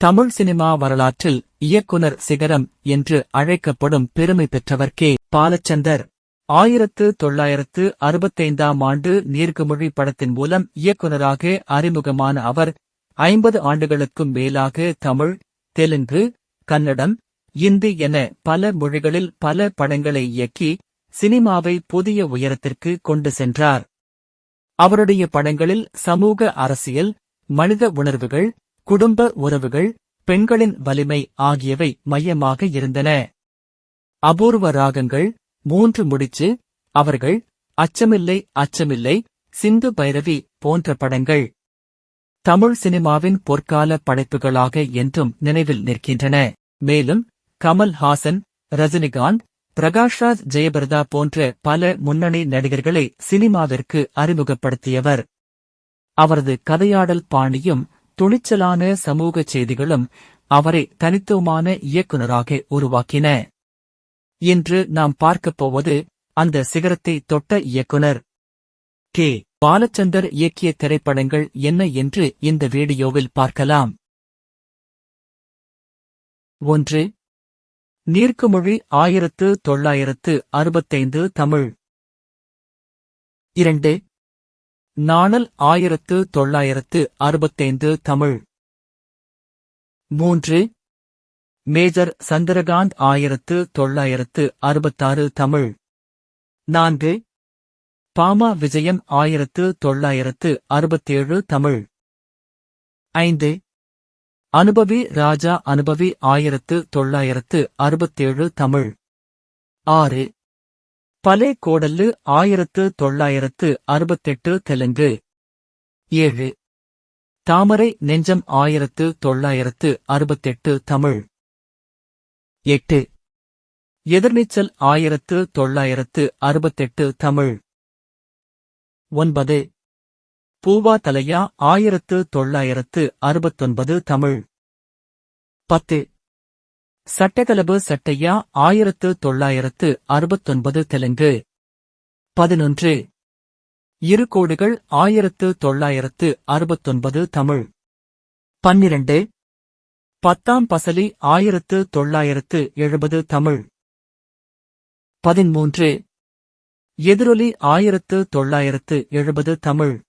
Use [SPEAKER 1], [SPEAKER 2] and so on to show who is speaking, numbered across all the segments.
[SPEAKER 1] Tamil cinema வரலாற்றில் இயக்குனர் சிகரம் என்று அழைக்கப்படும் பெருமை பெற்றவர் கே. பாலச்சந்தர். ஆயிரத்து தொள்ளாயிரத்து அறுபத்தைந்தாம் ஆண்டு நீர்க்குமொழி படத்தின் மூலம் இயக்குனராக அறிமுகமான அவர் ஐம்பது ஆண்டுகளுக்கும் மேலாக தமிழ் தெலுங்கு கன்னடம் இந்தி என பல மொழிகளில் பல படங்களை இயக்கி சினிமாவை புதிய உயரத்திற்கு கொண்டு சென்றார். அவருடைய படங்களில் சமூக அரசியல் மனித உணர்வுகள் குடும்ப உறவுகள் பெண்களின் வலிமை ஆகியவை மையமாக இருந்தன. அபூர்வ ராகங்கள் மூன்று முடிச்சு அவர்கள் அச்சமில்லை அச்சமில்லை சிந்து பைரவி போன்ற படங்கள். தமிழ் சினிமாவின் பொற்கால படைப்புகளாக என்றும் நினைவில் நிற்கின்றன. மேலும் கமல் ஹாசன் ரஜினிகாந்த் பிரகாஷ்ராஜ் ஜெயபிரதா போன்ற பல முன்னணி நடிகர்களை சினிமாவிற்கு அறிமுகப்படுத்தியவர். அவரது கதையாடல் பாணியும் துணிச்சலான சமூக செய்திகளும் அவரை தனித்துவமான இயக்குனராக உருவாக்கின. இன்று நாம் பார்க்கப் போவது அந்த சிகரத்தை தொட்ட இயக்குனர். கே. பாலச்சந்தர் இயக்கிய திரைப்படங்கள் என்ன என்று இந்த வீடியோவில் பார்க்கலாம். ஒன்று. நீர்க்குமொழி ஆயிரத்து தொள்ளாயிரத்து அறுபத்தைந்து தமிழ். இரண்டு. நாணல் ஆயிரத்து தொள்ளாயிரத்து அறுபத்தைந்து தமிழ். மூன்று. மேஜர் சந்திரகாந்த் ஆயிரத்து தொள்ளாயிரத்து அறுபத்தாறு தமிழ். நான்கு. பாமா விஜயம் ஆயிரத்து தொள்ளாயிரத்து அறுபத்தேழு தமிழ். ஐந்து. அனுபவி ராஜா அனுபவி ஆயிரத்து தொள்ளாயிரத்து அறுபத்தேழு தமிழ். ஆறு. பலே கோடல்லு ஆயிரத்து தொள்ளாயிரத்து அறுபத்தெட்டு தெலுங்கு. ஏழு. தாமரை நெஞ்சம் ஆயிரத்து தொள்ளாயிரத்து அறுபத்தெட்டு தமிழ். எட்டு. எதிர்நீச்சல் ஆயிரத்து தொள்ளாயிரத்து அறுபத்தெட்டு தமிழ். ஒன்பது. பூவா தலையா ஆயிரத்து தொள்ளாயிரத்து அறுபத்தொன்பது தமிழ். பத்து. சட்டகலபு சட்டையா ஆயிரத்து தொள்ளாயிரத்து அறுபத்தொன்பது தெலுங்கு. பதினொன்று. இரு கோடுகள் ஆயிரத்து தொள்ளாயிரத்து அறுபத்தொன்பது தமிழ். பன்னிரண்டு. பத்தாம் பசலி ஆயிரத்து தொள்ளாயிரத்து எழுபது தமிழ். பதிமூன்று. எதிரொலி ஆயிரத்து தொள்ளாயிரத்து எழுபது தமிழ்.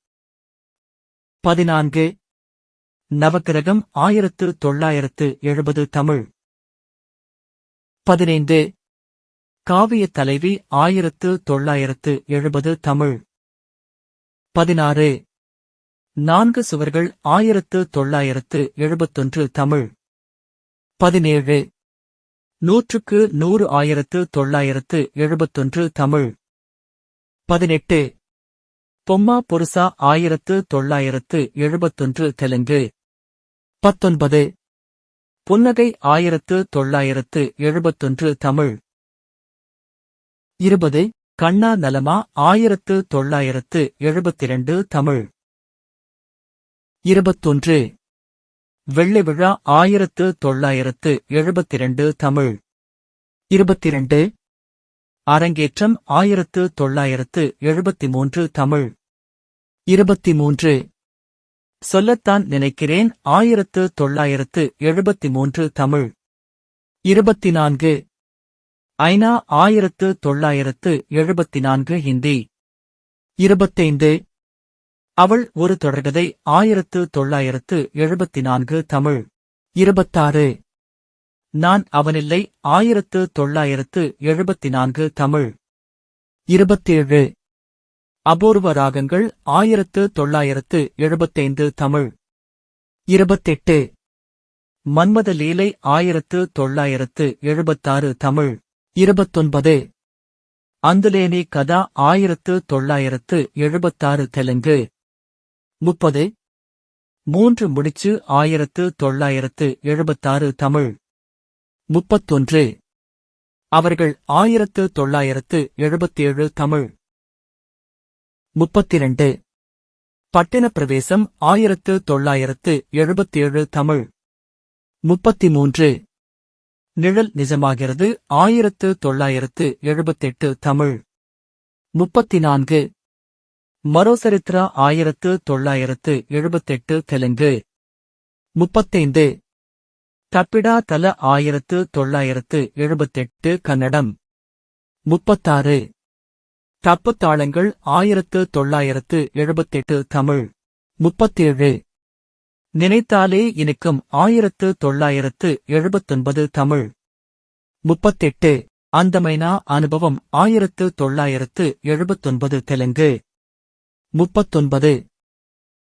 [SPEAKER 1] பதினான்கு. நவக்கிரகம் ஆயிரத்து தொள்ளாயிரத்து எழுபது தமிழ். பதினைந்து. காவிய தலைவி ஆயிரத்து தொள்ளாயிரத்து எழுபது தமிழ். பதினாறு. நான்கு சுவர்கள் ஆயிரத்து தொள்ளாயிரத்து எழுபத்தொன்று தமிழ். பதினேழு. நூற்றுக்கு நூறு ஆயிரத்து தொள்ளாயிரத்து எழுபத்தொன்று தமிழ். பதினெட்டு. பொம்மா பொருசா ஆயிரத்து தொள்ளாயிரத்து எழுபத்தொன்று தெலுங்கு. பத்தொன்பது. புன்னகை ஆயிரத்து தொள்ளாயிரத்து எழுபத்தொன்று தமிழ். இருபது கண்ணா நலமா ஆயிரத்து தொள்ளாயிரத்து எழுபத்திரண்டு தமிழ். இருபத்தொன்று வெள்ளை விழா ஆயிரத்து தொள்ளாயிரத்து எழுபத்திரண்டு தமிழ். இருபத்திரண்டு அரங்கேற்றம் ஆயிரத்து தொள்ளாயிரத்து எழுபத்தி மூன்று தமிழ். இருபத்தி மூன்று சொல்லத்தான் நினைக்கிறேன். ஆயிரத்து தொள்ளாயிரத்து எழுபத்தி மூன்று தமிழ். இருபத்தி நான்கு ஐநா ஆயிரத்து தொள்ளாயிரத்து எழுபத்தி நான்கு ஹிந்தி. இருபத்தைந்து. அவள் ஒரு தொடர்கதை ஆயிரத்து தொள்ளாயிரத்து எழுபத்தி நான்கு தமிழ். இருபத்தாறு. நான் அவனில்லை ஆயிரத்து தொள்ளாயிரத்து எழுபத்தி நான்கு தமிழ். இருபத்தேழு. அபூர்வ ராகங்கள் ஆயிரத்து தொள்ளாயிரத்து எழுபத்தைந்து தமிழ். இருபத்தெட்டு. மன்மத லீலை ஆயிரத்து தொள்ளாயிரத்து எழுபத்தாறு தமிழ். இருபத்தொன்பது. அந்துலேனி கதா ஆயிரத்து தொள்ளாயிரத்து எழுபத்தாறு தெலுங்கு. முப்பது. மூன்று முடிச்சு ஆயிரத்து தொள்ளாயிரத்து எழுபத்தாறு தமிழ். முப்பத்தொன்று. அவர்கள் ஆயிரத்து தொள்ளாயிரத்து எழுபத்தேழு தமிழ். முப்பத்திரண்டு. பட்டினப் பிரவேசம் ஆயிரத்து தொள்ளாயிரத்து எழுபத்தேழு தமிழ். முப்பத்தி மூன்று நிழல் நிஜமாகிறது ஆயிரத்து தொள்ளாயிரத்து எழுபத்தெட்டு தமிழ். முப்பத்தி நான்கு மரோசரித்ரா ஆயிரத்து தொள்ளாயிரத்து எழுபத்தெட்டு தெலுங்கு. முப்பத்தைந்து. தப்பிடா தல ஆயிரத்து தொள்ளாயிரத்து எழுபத்தெட்டு கன்னடம். முப்பத்தாறு. தப்புத்தாளங்கள் ஆயிரத்து தொள்ளாயிரத்து எழுபத்தெட்டு தமிழ். முப்பத்தேழு. நினைத்தாலே இனிக்கும் ஆயிரத்து தொள்ளாயிரத்து எழுபத்தொன்பது தமிழ். முப்பத்தெட்டு. அந்தமைனா அனுபவம் ஆயிரத்து தொள்ளாயிரத்து எழுபத்தொன்பது தெலுங்கு. முப்பத்தொன்பது.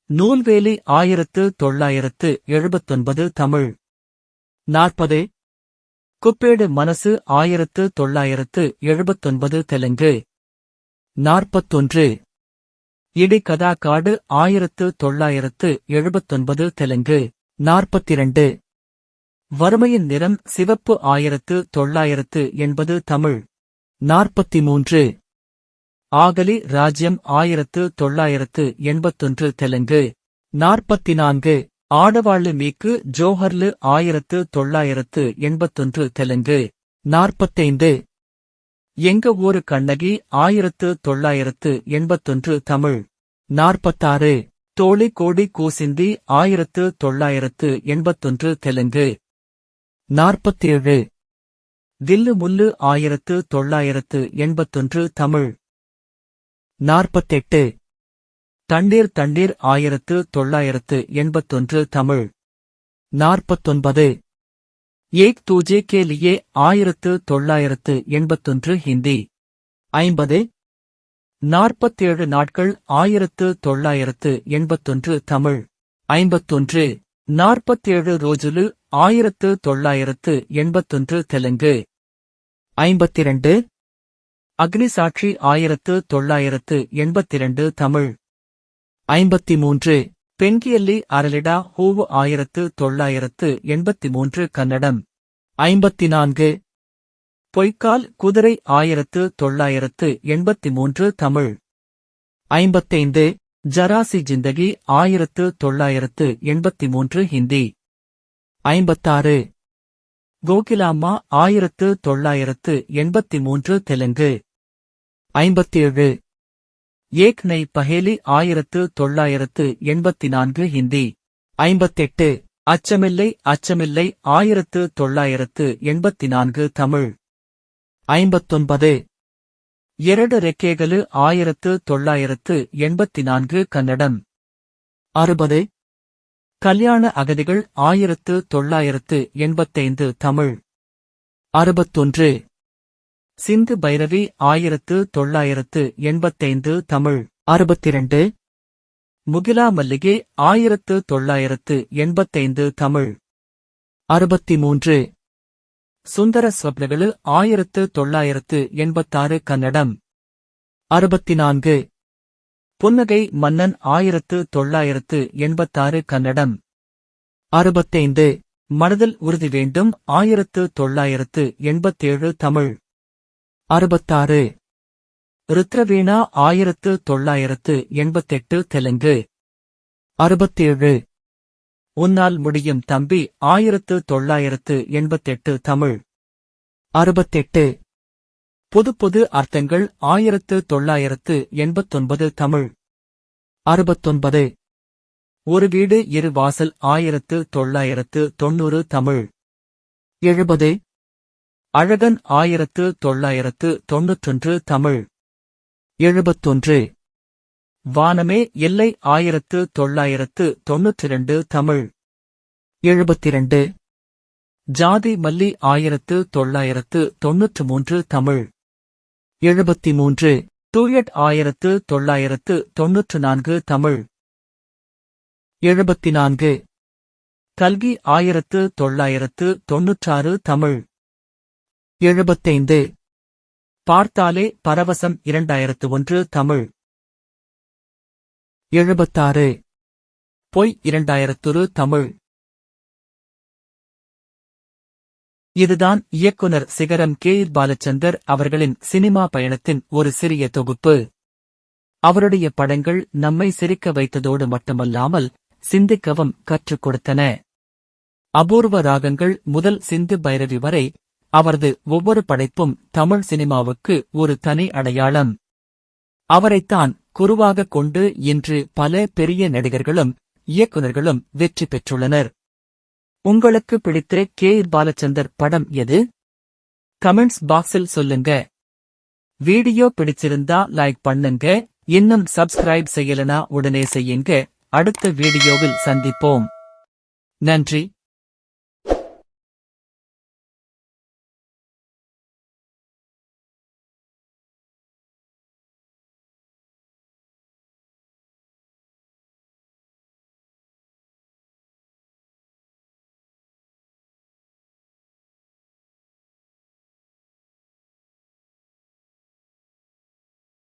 [SPEAKER 1] நூல்வேலி ஆயிரத்து தொள்ளாயிரத்து எழுபத்தொன்பது தமிழ். நாற்பது. குப்பேடு மனசு ஆயிரத்து தொள்ளாயிரத்து எழுபத்தொன்பது தெலுங்கு. நாற்பத்தொன்று. இடிகதா காடு ஆயிரத்து தொள்ளாயிரத்து எழுபத்தொன்பது தெலுங்கு. நாற்பத்திரண்டு. வறுமையின் நிறம் சிவப்பு ஆயிரத்து தொள்ளாயிரத்து எண்பது தமிழ். நாற்பத்தி மூன்று ஆகலி ராஜ்யம் ஆயிரத்து தொள்ளாயிரத்து எண்பத்தொன்று தெலுங்கு. நாற்பத்தி நான்கு ஆடவாளு மீக்கு ஜோஹர்லு ஆயிரத்து தொள்ளாயிரத்து எண்பத்தொன்று தெலுங்கு. நாற்பத்தைந்து. எங்க ஊரு கண்ணகி ஆயிரத்து தொள்ளாயிரத்து எண்பத்தொன்று தமிழ். நாற்பத்தாறு. தோழி கோடி கூசிந்தி ஆயிரத்து தொள்ளாயிரத்து எண்பத்தொன்று தெலுங்கு. நாற்பத்தேழு. தில்லு முல்லு ஆயிரத்து தொள்ளாயிரத்து எண்பத்தொன்று தமிழ். நாற்பத்தெட்டு. தண்ணீர் தண்ணீர் ஆயிரத்து தொள்ளாயிரத்து எண்பத்தொன்று தமிழ். நாற்பத்தொன்பது. ஏக் தூஜே கே லியே ஆயிரத்து தொள்ளாயிரத்து எண்பத்தொன்று ஹிந்தி. ஐம்பது. நாற்பத்தேழு நாட்கள் ஆயிரத்து தொள்ளாயிரத்து எண்பத்தொன்று தமிழ். ஐம்பத்தொன்று. நாற்பத்தேழு ரோஜுலு ஆயிரத்து தொள்ளாயிரத்து எண்பத்தொன்று தெலுங்கு. ஐம்பத்திரண்டு. அக்னிசாட்சி ஆயிரத்து தொள்ளாயிரத்து எண்பத்திரண்டு தமிழ். ஐம்பத்தி மூன்று பெங்கியல்லி அரலிடா ஹூவு ஆயிரத்து தொள்ளாயிரத்து எண்பத்தி மூன்று கன்னடம். ஐம்பத்தி நான்கு பொய்க்கால் குதிரை ஆயிரத்து தொள்ளாயிரத்து எண்பத்தி மூன்று தமிழ். ஐம்பத்தைந்து. ஜராசி ஜிந்தகி ஆயிரத்து தொள்ளாயிரத்து எண்பத்தி மூன்று ஹிந்தி. ஐம்பத்தாறு. கோகிலாம்மா ஆயிரத்து தொள்ளாயிரத்து எண்பத்தி மூன்று தெலுங்கு. ஐம்பத்தேழு. ஏக் நை பஹேலி ஆயிரத்து தொள்ளாயிரத்து எண்பத்தி நான்கு ஹிந்தி ஐம்பத்தெட்டு அச்சமில்லை அச்சமில்லை ஆயிரத்து தொள்ளாயிரத்து எண்பத்தி நான்கு தமிழ் ஐம்பத்தொன்பது ಎರಡು ರೆಕ್ಕೆಗಳು ஆயிரத்து தொள்ளாயிரத்து எண்பத்தி நான்கு கன்னடம் அறுபது கல்யாண அகதிகள் ஆயிரத்து தொள்ளாயிரத்து எண்பத்தைந்து தமிழ் அறுபத்தொன்று சிந்து பைரவி ஆயிரத்து தொள்ளாயிரத்து எண்பத்தைந்து தமிழ். அறுபத்திரண்டு. முகிலா மல்லிகை ஆயிரத்து தொள்ளாயிரத்து எண்பத்தைந்து தமிழ். அறுபத்தி மூன்று சுந்தர ஸ்வப்னகளு ஆயிரத்து தொள்ளாயிரத்து எண்பத்தாறு கன்னடம். அறுபத்தி நான்கு புன்னகை மன்னன் ஆயிரத்து தொள்ளாயிரத்து எண்பத்தாறு கன்னடம். அறுபத்தைந்து. மனதில் உறுதி வேண்டும் ஆயிரத்து தொள்ளாயிரத்து எண்பத்தேழு தமிழ். அறுபத்தாறு. ருத்ரவீணா ஆயிரத்து தொள்ளாயிரத்து எண்பத்தெட்டு தெலுங்கு. அறுபத்தேழு. உன்னால் முடியும் தம்பி ஆயிரத்து தொள்ளாயிரத்து எண்பத்தெட்டு தமிழ். அறுபத்தெட்டு. புது புது அர்த்தங்கள் ஆயிரத்து தொள்ளாயிரத்து எண்பத்தொன்பது தமிழ். அறுபத்தொன்பது. ஒரு வீடு இரு வாசல் ஆயிரத்து தொள்ளாயிரத்து தொண்ணூறு தமிழ். எழுபது. அழகன் ஆயிரத்து தொள்ளாயிரத்து தொன்னூற்றொன்று தமிழ். எழுபத்தொன்று. வானமே எல்லை ஆயிரத்து தொள்ளாயிரத்து தொன்னூற்றிரண்டு தமிழ். எழுபத்திரண்டு. ஜாதி மல்லி ஆயிரத்து தொள்ளாயிரத்து தொன்னூற்று மூன்று தமிழ். எழுபத்தி மூன்று டூயட் ஆயிரத்து தொள்ளாயிரத்து தொன்னூற்று நான்கு தமிழ். எழுபத்தி நான்கு கல்கி ஆயிரத்து தொள்ளாயிரத்து தொன்னூற்றாறு தமிழ். எழுபத்தைந்து. பார்த்தாலே பரவசம் இரண்டாயிரத்து ஒன்று தமிழ். எழுபத்தாறு. பொய் இரண்டாயிரத்து தமிழ். இதுதான் இயக்குனர் சிகரம் கே. பாலச்சந்தர் அவர்களின் சினிமா பயணத்தின் ஒரு சிறிய தொகுப்பு. அவருடைய படங்கள் நம்மை சிரிக்க வைத்ததோடு மட்டுமல்லாமல் சிந்திக்கவும் கற்றுக் கொடுத்தன. அபூர்வ ராகங்கள் முதல் சிந்து பைரவி வரை அவரது ஒவ்வொரு படைப்பும் தமிழ் சினிமாவுக்கு ஒரு தனி அடையாளம். அவரைத்தான் குருவாகக் கொண்டு இன்று பல பெரிய நடிகர்களும் இயக்குநர்களும் வெற்றி பெற்றுள்ளனர். உங்களுக்கு பிடித்த கே. பாலச்சந்தர் படம் எது? கமெண்ட்ஸ் பாக்ஸில் சொல்லுங்க. வீடியோ பிடிச்சிருந்தா லைக் பண்ணுங்க இன்னும் சப்ஸ்கிரைப் செய்யலனா உடனே செய்யுங்க. அடுத்த வீடியோவில் சந்திப்போம். நன்றி.